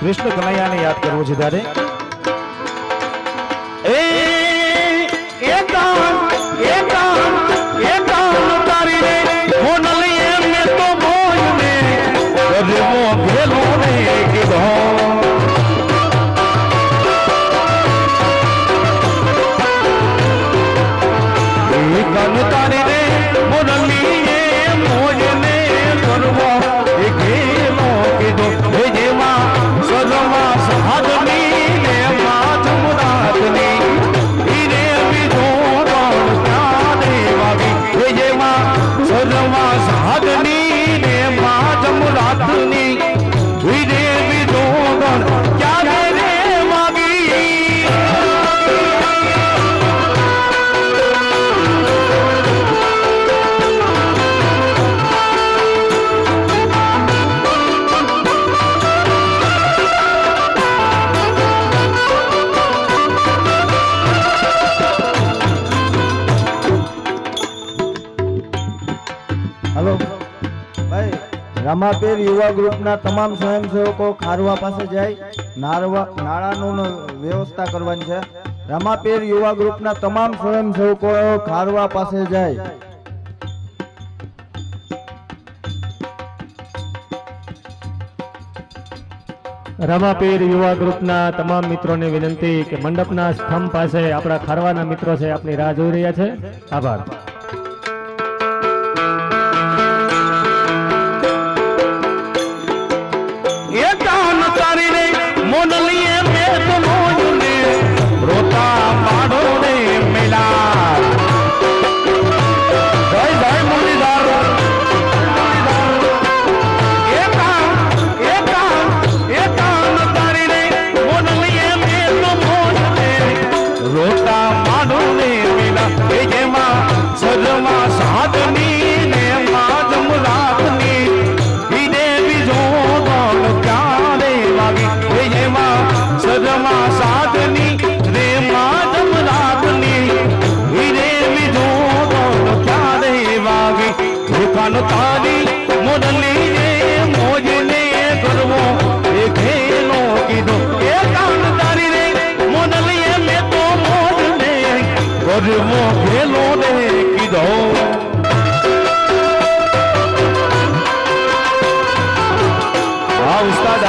કૃષ્ણ કનૈયાને યાદ કરવો છે ત્યારે એ રામાપીર યુવા ગ્રુપના તમામ સ્વયંસેવકો ખારવા પાસે જાય, નારવા, નાણાંનું વ્યવસ્થા કરવાની છે. રમાપીર યુવા ગ્રુપના તમામ સ્વયંસેવકો ખારવા પાસે જાય. રમાપીર યુવા ગ્રુપના તમામ મિત્રોને વિનંતી કે મંડપના સ્તંભ પાસે આપણા ખારવાના મિત્રો છે, આપની રાહ જોઈ રહ્યા છે. આભાર. એકાન તારી રે દુકાન તારી મોડલી એ મોજને કરવો. એ ખેલો કીધો, એ કાન તારી રે મોડલી મે તો મોજને કરવો. ખેલો ને કીધો. આ ઉસ્તાદ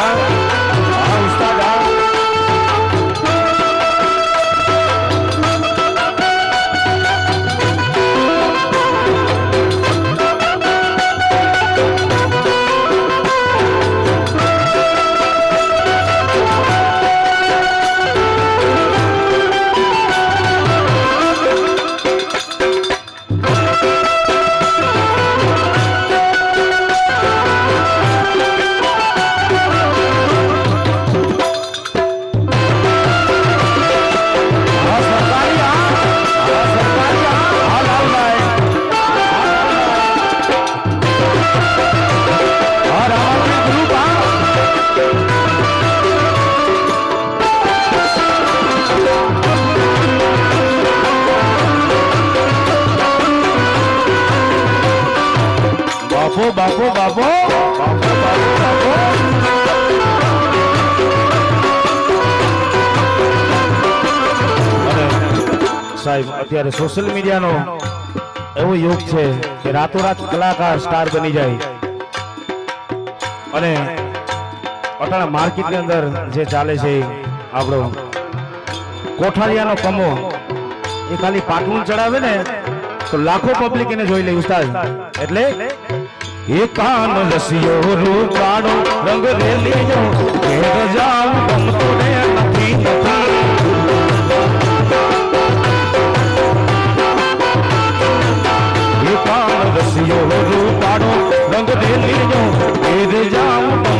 બાપો બાપો બાપો. બાપો સાહેબ, અત્યારે સોશિયલ મીડિયાનો એવો યુગ છે કે રાતોરાત કલાકાર સ્ટાર બની જાય. અને અટાણા માર્કેટની અંદર જે ચાલે છે આપણો કોઠારિયાનો કમો, એ ખાલી પાટલું ચડાવે ને તો લાખો પબ્લિક એને જોઈ લે, ઉસ્તાદ. એટલે એ કાન રસિયો રૂપાડો રંગ રેલીયો ઘેર જાવ ગમતો ને નથી નથી એકાન રસિયો રંગ રેલીયો ઘેર જાવ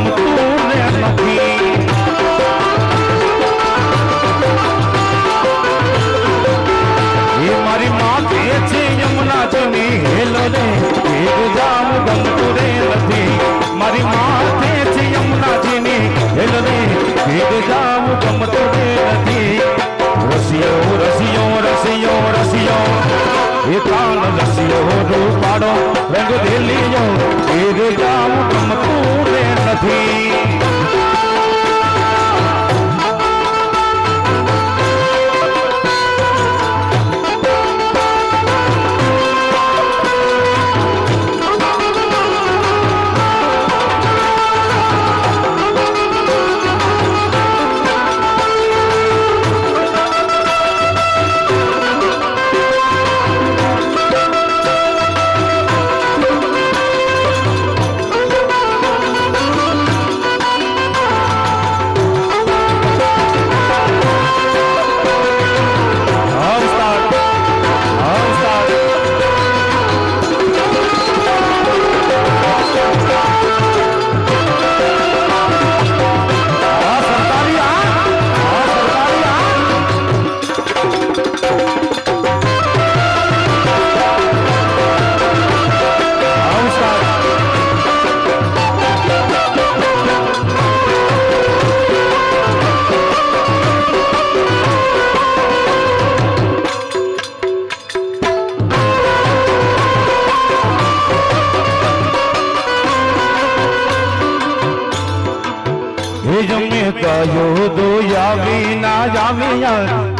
જમે કયો દો આવી ના જાવી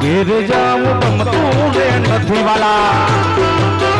ઘેર જાઉં ગમતું રે નથી વાલા.